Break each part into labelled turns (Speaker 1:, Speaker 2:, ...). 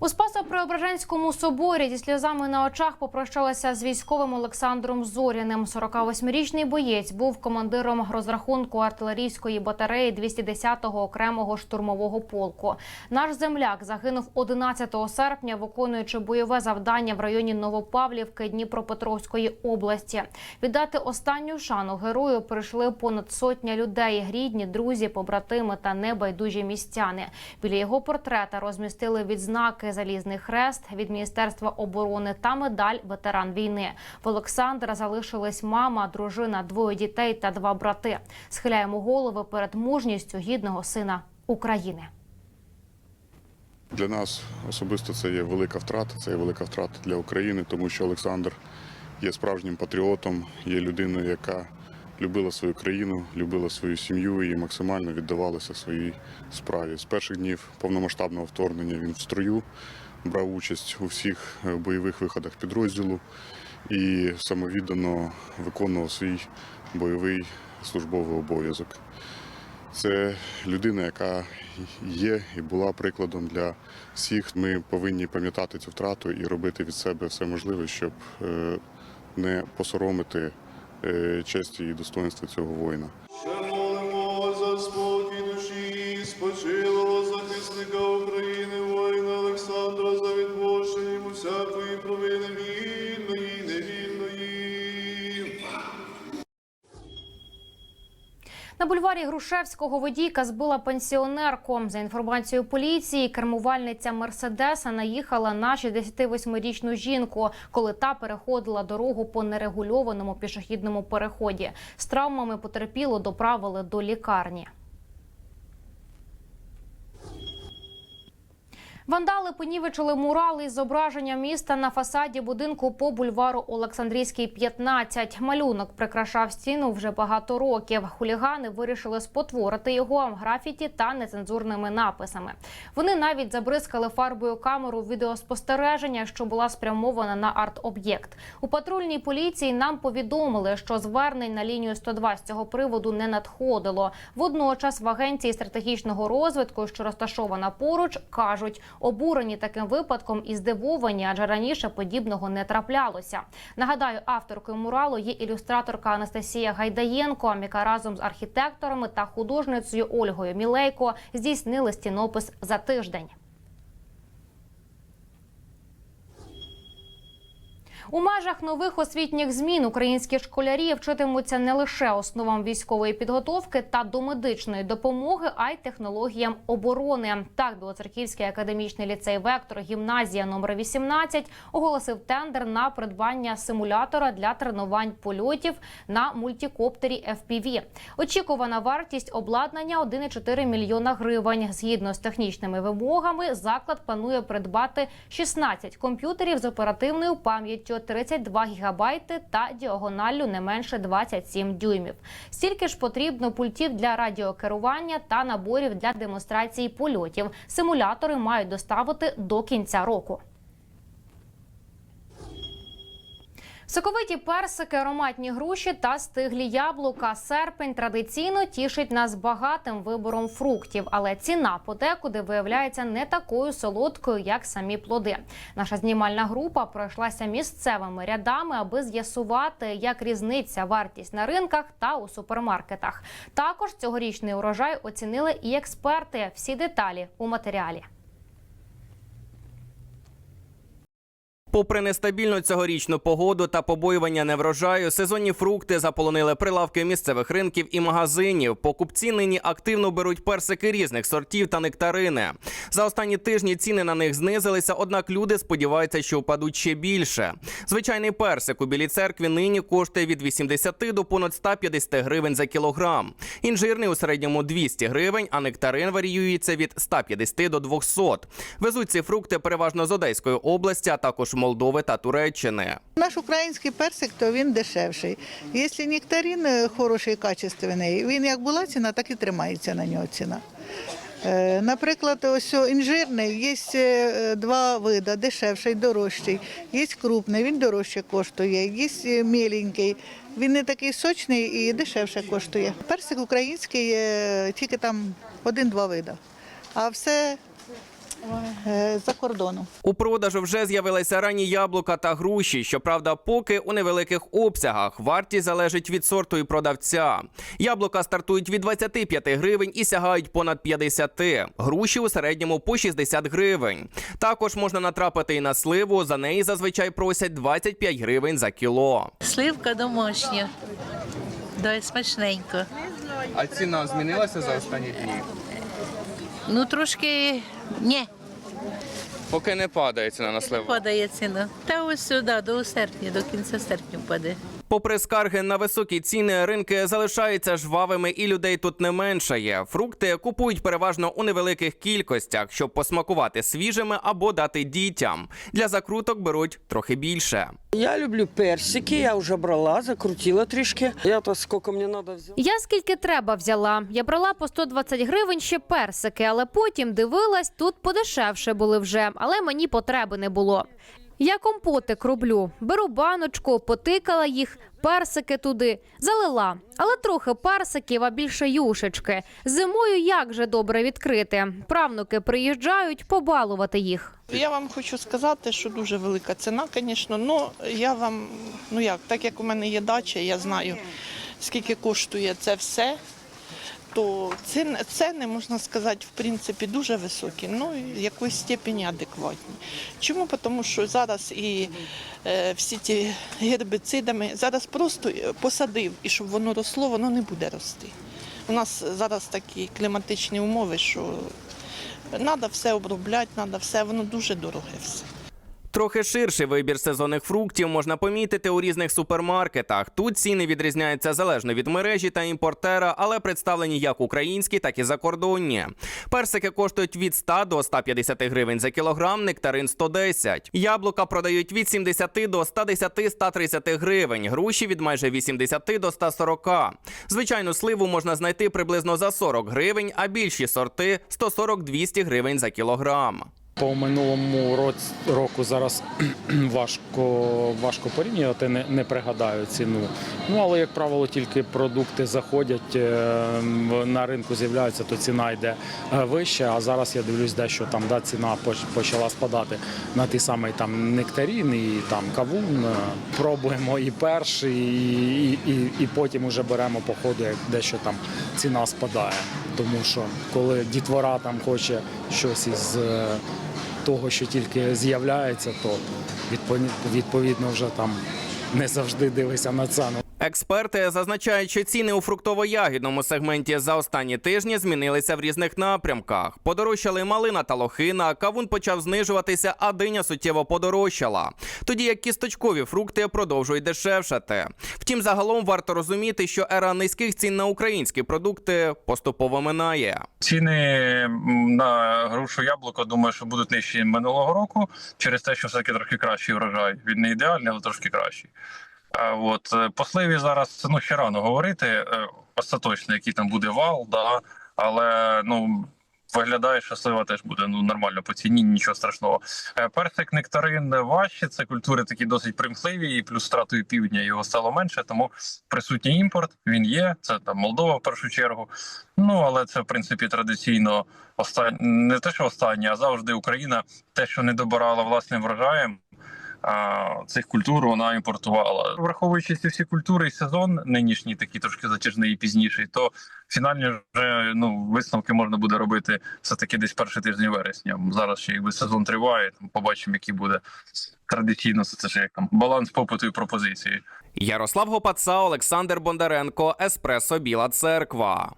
Speaker 1: У Спасо-Преображенському соборі зі сльозами на очах попрощалася з військовим Олександром Зоріним. 48-річний боєць був командиром розрахунку артилерійської батареї 210-го окремого штурмового полку. Наш земляк загинув 11 серпня, виконуючи бойове завдання в районі Новопавлівки Дніпропетровської області. Віддати останню шану герою прийшли понад сотня людей: рідні, друзі, побратими та небайдужі містяни. Біля його портрета розмістили відзнаки Залізний хрест від Міністерства оборони та медаль ветеран війни. В Олександра залишились мама, дружина, двоє дітей та два брати. Схиляємо голови перед мужністю гідного сина України.
Speaker 2: Для нас особисто це є велика втрата, це є велика втрата для України, тому що Олександр є справжнім патріотом, є людиною, яка любила свою країну, любила свою сім'ю і максимально віддавалася своїй справі. З перших днів повномасштабного вторгнення він в строю брав участь у всіх е, бойових виходах підрозділу і самовіддано виконував свій бойовий службовий обов'язок. Це людина, яка є і була прикладом для всіх. Ми повинні пам'ятати цю втрату і робити від себе все можливе, щоб е, не посоромити честі і достоинства цього воїна.
Speaker 3: Ще молимо за душі спочилого захисника України,
Speaker 1: На бульварі Грушевського водійка збила пенсіонерку. За інформацією поліції, кермувальниця Мерседеса наїхала на 68-річну жінку, коли та переходила дорогу по нерегульованому пішохідному переході. З травмами потерпіло доправили до лікарні. Вандали понівечили мурали із зображенням міста на фасаді будинку по бульвару Олександрійський, 15. Малюнок прикрашав стіну вже багато років. Хулігани вирішили спотворити його графіті та нецензурними написами. Вони навіть забризкали фарбою камеру відеоспостереження, що була спрямована на арт-об'єкт. У патрульній поліції нам повідомили, що звернень на лінію 102 з цього приводу не надходило. Водночас в агенції стратегічного розвитку, що розташована поруч, кажуть, обурені таким випадком і здивовані, адже раніше подібного не траплялося. Нагадаю, авторкою муралу є ілюстраторка Анастасія Гайдаєнко, яка разом з архітекторами та художницею Ольгою Мілейко здійснили стінопис за тиждень. У межах нових освітніх змін українські школярі вчитимуться не лише основам військової підготовки та домедичної допомоги, а й технологіям оборони. Так, Білоцерківський академічний ліцей Вектор, гімназія номер 18 оголосив тендер на придбання симулятора для тренувань польотів на мультикоптері FPV. Очікувана вартість обладнання 1,4 мільйона гривень. Згідно з технічними вимогами, заклад планує придбати 16 комп'ютерів з оперативною пам'яттю 32 гігабайти та діагоналлю не менше 27 дюймів. Стільки ж потрібно пультів для радіокерування та наборів для демонстрації польотів. Симулятори мають доставити до кінця року. Соковиті персики, ароматні груші та стиглі яблука. Серпень традиційно тішить нас багатим вибором фруктів, але ціна подекуди виявляється не такою солодкою, як самі плоди. Наша знімальна група пройшлася місцевими рядами, аби з'ясувати, як різниця вартість на ринках та у супермаркетах. Також цьогорічний урожай оцінили і експерти. Всі деталі у матеріалі.
Speaker 4: Попри нестабільну цьогорічну погоду та побоювання неврожаю, сезонні фрукти заполонили прилавки місцевих ринків і магазинів. Покупці нині активно беруть персики різних сортів та нектарини. За останні тижні ціни на них знизилися, однак люди сподіваються, що впадуть ще більше. Звичайний персик у білій церкві нині коштує від 80 до понад 150 гривень за кілограм. Інжирний у середньому 200 гривень, а нектарин варіюється від 150 до 200. Везуть ці фрукти переважно з Одеської області, а також Молдови та Туреччини.
Speaker 5: Наш український персик, то він дешевший. Якщо нектарин е, хороший, качественний, він як була ціна, так і тримається на нього ціна. Е, Наприклад, ось інжирний, є е, два види, дешевший, дорожчий. Є крупний, він дорожче коштує, є міленький, він не такий сочний і дешевше коштує. Персик український, тільки там один-два види. А все за кордону.
Speaker 4: У продажу вже з'явилися ранні яблука та груші. Щоправда, поки у невеликих обсягах. Вартість залежить від сорту і продавця. Яблука стартують від 25 гривень і сягають понад 50. Груші у середньому по 60 гривень. Також можна натрапити і на сливу. За неї зазвичай просять 25 гривень за кіло.
Speaker 6: Сливка домашня. Да, смачненько.
Speaker 7: А ціна змінилася за останні дні?
Speaker 6: Ну трошки ні,
Speaker 7: Поки не падає ціна на сливу.
Speaker 6: падає ціна. Та ось сюди, до серпня, до кінця серпня впаде.
Speaker 4: Попри скарги на високі ціни, ринки залишаються жвавими і людей тут не меншає. Фрукти купують переважно у невеликих кількостях, щоб посмакувати свіжими або дати дітям. Для закруток беруть трохи більше.
Speaker 8: Я люблю персики, я вже брала, закрутила трішки. Я то скільки мені треба взяла.
Speaker 1: Я скільки треба взяла. Я брала по 120 гривень ще персики, але потім дивилась, тут подешевше були вже, але мені потреби не було. Я компотик роблю. Беру баночку, потикала їх, персики туди, залила. Але трохи персиків, а більше юшечки. Зимою як же добре відкрити. Правнуки приїжджають побалувати їх.
Speaker 9: Я вам хочу сказати, що дуже велика ціна, звісно. Ну я вам, ну як, так як у мене є дача, я знаю скільки коштує це все. То ціни, ціни, можна сказати, в принципі, дуже високі, ну і якоїсь степені адекватні. Чому? Тому що зараз і е, всі ті гербицидами, зараз просто посадив, і щоб воно росло, воно не буде рости. У нас зараз такі кліматичні умови, що треба все обробляти, треба все, воно дуже дороге все.
Speaker 4: Трохи ширший вибір сезонних фруктів можна помітити у різних супермаркетах. Тут ціни відрізняються залежно від мережі та імпортера, але представлені як українські, так і закордонні. Персики коштують від 100 до 150 гривень за кілограм, нектарин 110. Яблука продають від 70 до 110-130 гривень, груші від майже 80 до 140. Звичайну сливу можна знайти приблизно за 40 гривень, а більші сорти 140-200 гривень за кілограм.
Speaker 10: По минулому році року зараз важко, важко порівнювати, не, не пригадаю ціну. Ну але як правило, тільки продукти заходять е, на ринку, з'являються, то ціна йде е, вище. А зараз я дивлюсь, дещо там да, ціна поч- почала спадати на ті самий там нектарін і там кавун. Е, Пробуємо і перший, і, і, і, і потім уже беремо по ходу, як дещо там ціна спадає. Тому що коли дітвора там хоче щось із того, що тільки з'являється, то відповідно, вже там не завжди дивишся на ціну.
Speaker 4: Експерти зазначають, що ціни у фруктово-ягідному сегменті за останні тижні змінилися в різних напрямках. Подорожчали малина та лохина, кавун почав знижуватися, а диня суттєво подорожчала. Тоді як кісточкові фрукти продовжують дешевшати. Втім, загалом варто розуміти, що ера низьких цін на українські продукти поступово минає.
Speaker 11: Ціни на грушу яблуко, думаю, що будуть нижчі минулого року через те, що все-таки трохи кращий врожай. Він не ідеальний, але трошки кращий. А от е, по сливі зараз ну ще рано говорити е, остаточно, який там буде вал, да, але ну. Виглядає, що слива теж буде ну нормально по ціні, нічого страшного. Е, Персик, нектарин важче. Це культури такі досить примхливі, і плюс стратою півдня його стало менше, тому присутній імпорт. Він є. Це там Молдова в першу чергу. Ну але це в принципі традиційно остан... не те, що останнє, а завжди Україна те, що не добирала власним врожаєм. Цих культур вона імпортувала, враховуючи ці всі культури і сезон нинішній, такий трошки затяжний і пізніший, то фінальні вже ну висновки можна буде робити все таки десь перший тиждень вересня. Зараз ще якби сезон триває. Там побачимо, який буде традиційно це ж як там баланс попиту і пропозиції.
Speaker 4: Ярослав Гопаца, Олександр Бондаренко, Еспресо Біла Церква.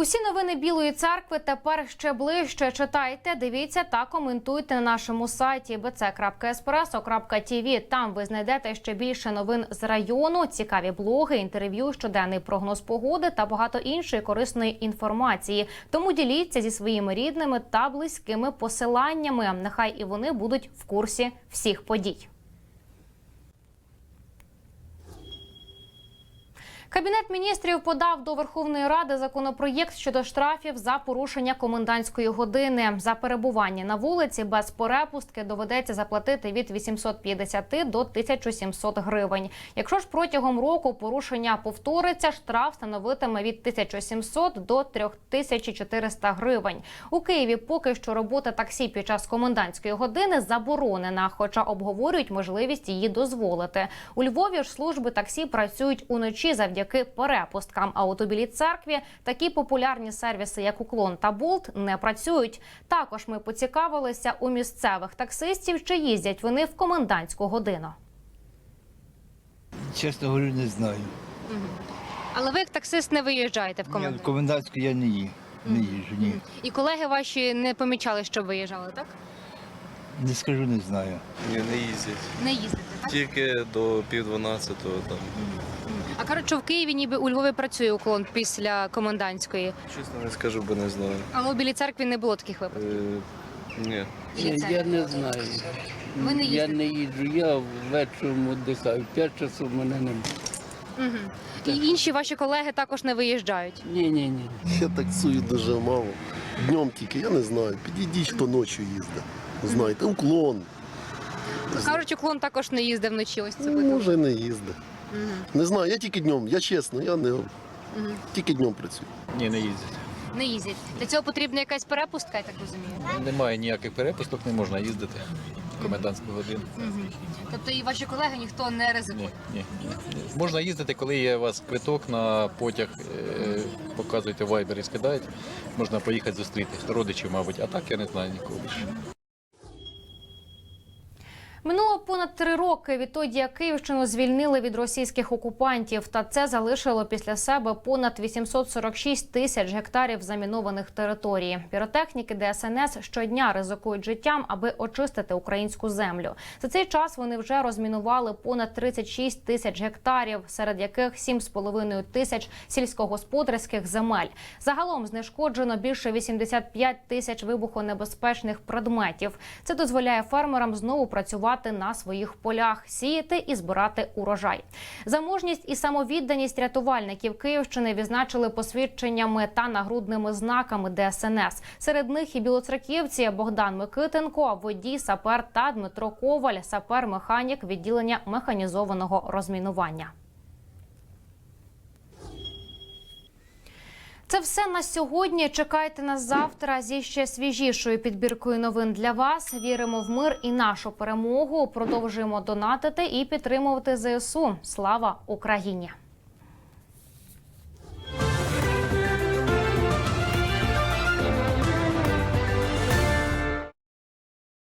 Speaker 1: Усі новини Білої церкви тепер ще ближче читайте, дивіться та коментуйте на нашому сайті bc.espresso.tv. Там ви знайдете ще більше новин з району, цікаві блоги, інтерв'ю, щоденний прогноз погоди та багато іншої корисної інформації. Тому діліться зі своїми рідними та близькими посиланнями. Нехай і вони будуть в курсі всіх подій. Кабінет міністрів подав до Верховної Ради законопроєкт щодо штрафів за порушення комендантської години. За перебування на вулиці без перепустки доведеться заплатити від 850 до 1700 гривень. Якщо ж протягом року порушення повториться, штраф становитиме від 1700 до 3400 гривень. У Києві поки що робота таксі під час комендантської години заборонена, хоча обговорюють можливість її дозволити. У Львові ж служби таксі працюють уночі завдяки перепусткам. А от у Білій церкві такі популярні сервіси, як Уклон та Болт, не працюють. Також ми поцікавилися у місцевих таксистів, чи їздять вони в комендантську годину.
Speaker 12: Чесно говорю, не знаю.
Speaker 1: Але ви як таксист не виїжджаєте в
Speaker 12: Ні, в комендантську я не їм. Не їжджу, ні.
Speaker 1: І колеги ваші не помічали, що виїжджали, так?
Speaker 12: Не скажу, не знаю.
Speaker 3: Ні, не їздять.
Speaker 1: Не їздите, так?
Speaker 3: Тільки до пів дванадцятого там.
Speaker 1: А кажуть, що в Києві ніби у Львові працює уклон після комендантської.
Speaker 3: Чесно не скажу, бо не знаю.
Speaker 1: Але у Білій церкві не було таких випадків.
Speaker 3: Е, ні.
Speaker 13: Я не знаю.
Speaker 1: Ви не
Speaker 13: Я
Speaker 1: їздите?
Speaker 13: не їжджу, я вечором віддихаю. П'ять часу мене немає.
Speaker 1: Угу. І інші ваші колеги також не виїжджають.
Speaker 13: Ні, ні, ні.
Speaker 12: Я таксую дуже мало. Днем тільки, я не знаю. Підійдіть, хто ночі їздить. Знаєте, уклон.
Speaker 1: Кажуть, уклон також не їздив вночі. Ось це
Speaker 12: Ну, Може, не їздить. Не знаю, я тільки днем, я чесно, я не тільки днем працюю.
Speaker 3: Ні, не їздять.
Speaker 1: Не їздять. Для цього потрібна якась перепустка, я так розумію.
Speaker 3: Немає ніяких перепусток, не можна їздити в комендантську годину.
Speaker 1: Тобто і ваші колеги ніхто не ризикує.
Speaker 3: Ні, ні, ні. Можна їздити, коли є у вас квиток на потяг, е, показуєте в Viber і скидаєте. Можна поїхати зустріти родичів, мабуть, а так я не знаю нікого більше.
Speaker 1: Минуло понад три роки відтоді, як Київщину звільнили від російських окупантів, та це залишило після себе понад 846 тисяч гектарів замінованих територій. Піротехніки ДСНС щодня ризикують життям, аби очистити українську землю. За цей час вони вже розмінували понад 36 тисяч гектарів, серед яких 7,5 тисяч сільськогосподарських земель. Загалом знешкоджено більше 85 тисяч вибухонебезпечних предметів. Це дозволяє фермерам знову працювати на своїх полях, сіяти і збирати урожай. За мужність і самовідданість рятувальників Київщини відзначили посвідченнями та нагрудними знаками ДСНС. Серед них і білоцерківці Богдан Микитенко, водій, сапер та Дмитро Коваль, сапер-механік відділення механізованого розмінування. Це все на сьогодні. Чекайте нас завтра зі ще свіжішою підбіркою новин для вас. Віримо в мир і нашу перемогу. Продовжуємо донатити і підтримувати ЗСУ. Слава Україні!